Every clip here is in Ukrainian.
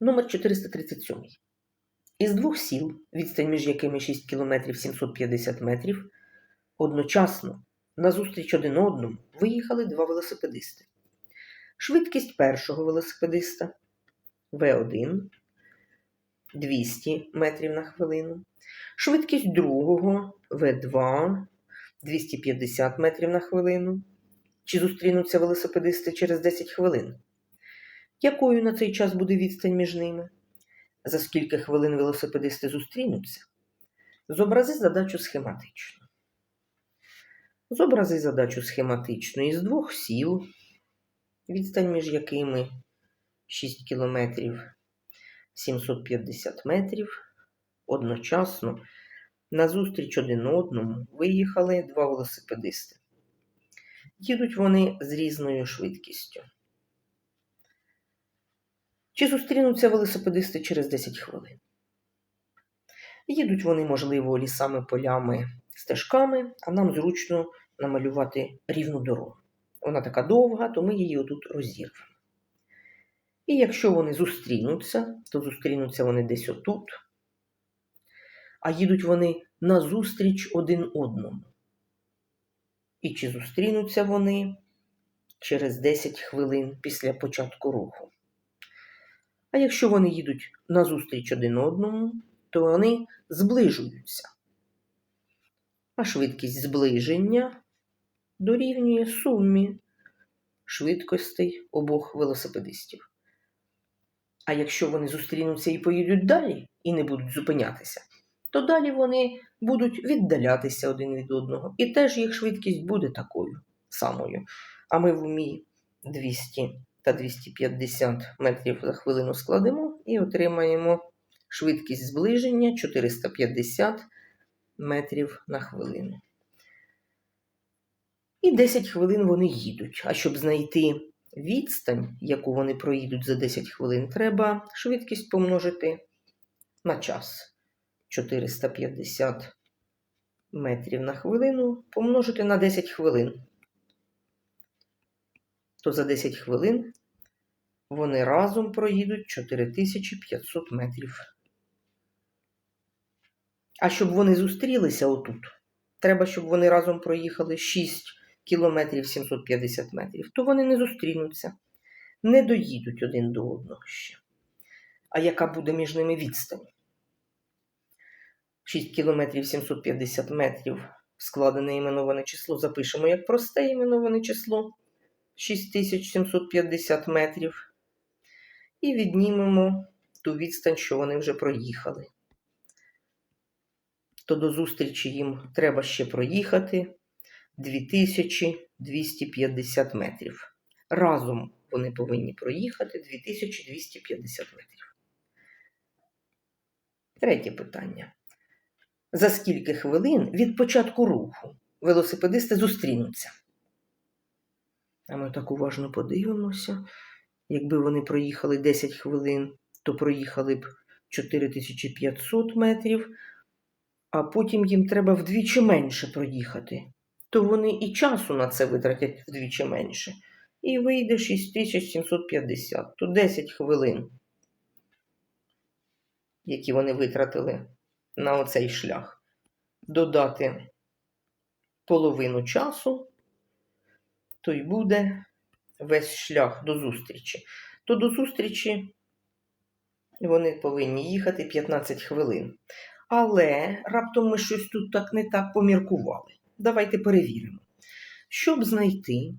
Номер 437. Із двох сіл, відстань між якими 6 км 750 метрів, одночасно назустріч один одному виїхали два велосипедисти. Швидкість першого велосипедиста В1 200 метрів на хвилину. Швидкість другого В2 250 метрів на хвилину. Чи зустрінуться велосипедисти через 10 хвилин? Якою на цей час буде відстань між ними? За скільки хвилин велосипедисти зустрінуться? Зобрази задачу схематично. Зобрази задачу схематично із двох сіл, відстань між якими 6 кілометрів 750 метрів. Одночасно назустріч один одному виїхали два велосипедисти. Їдуть вони з різною швидкістю. Чи зустрінуться велосипедисти через 10 хвилин? Їдуть вони, можливо, лісами, полями, стежками, а нам зручно намалювати рівну дорогу. Вона така довга, то ми її отут розірвемо. І якщо вони зустрінуться, то зустрінуться вони десь отут, а їдуть вони назустріч один одному. І чи зустрінуться вони через 10 хвилин після початку руху. А якщо вони їдуть назустріч один одному, то вони зближуються. А швидкість зближення дорівнює сумі швидкостей обох велосипедистів. А якщо вони зустрінуться і поїдуть далі, і не будуть зупинятися, то далі вони будуть віддалятися один від одного. І теж їх швидкість буде такою самою. А ми в умі 200 та 250 метрів за хвилину складемо і отримаємо швидкість зближення 450 метрів на хвилину. І 10 хвилин вони їдуть. А щоб знайти відстань, яку вони проїдуть за 10 хвилин, треба швидкість помножити на час. 450 метрів на хвилину помножити на 10 хвилин. То за 10 хвилин вони разом проїдуть 4500 метрів. А щоб вони зустрілися отут, треба, щоб вони разом проїхали 6 кілометрів 750 метрів, то вони не зустрінуться, не доїдуть один до одного ще. А яка буде між ними відстань? 6 кілометрів 750 метрів складене іменоване число запишемо як просте іменоване число 6750 метрів. І віднімемо ту відстань, що вони вже проїхали. То до зустрічі їм треба ще проїхати 2250 метрів. Разом вони повинні проїхати 2250 метрів. Третє питання. За скільки хвилин від початку руху велосипедисти зустрінуться? А ми так уважно подивимося. Якби вони проїхали 10 хвилин, то проїхали б 4500 метрів, а потім їм треба вдвічі менше проїхати, то вони і часу на це витратять вдвічі менше. І вийде 6750, то 10 хвилин, які вони витратили на оцей шлях. Додати половину часу, то й буде весь шлях до зустрічі. То до зустрічі вони повинні їхати 15 хвилин. Але раптом ми щось тут так не так поміркували. Давайте перевіримо. Щоб знайти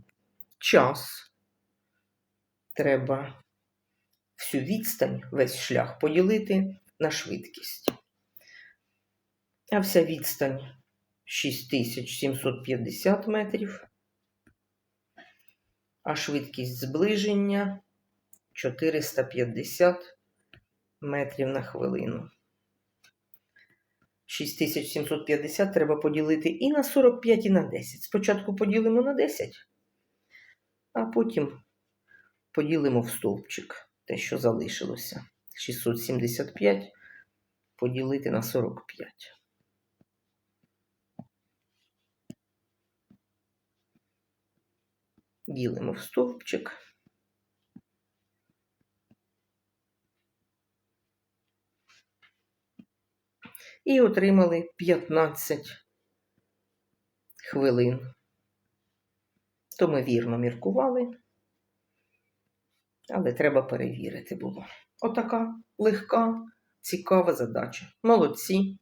час, треба всю відстань, весь шлях поділити на швидкість. А вся відстань 6750 метрів а швидкість зближення 450 метрів на хвилину. 6750 треба поділити і на 45, і на 10. Спочатку поділимо на 10, а потім поділимо в стовпчик те, що залишилося. 675 поділити на 45. ділимо в стовпчик. І отримали 15 хвилин. То ми вірно міркували, але треба перевірити було. Отака легка, цікава задача. Молодці!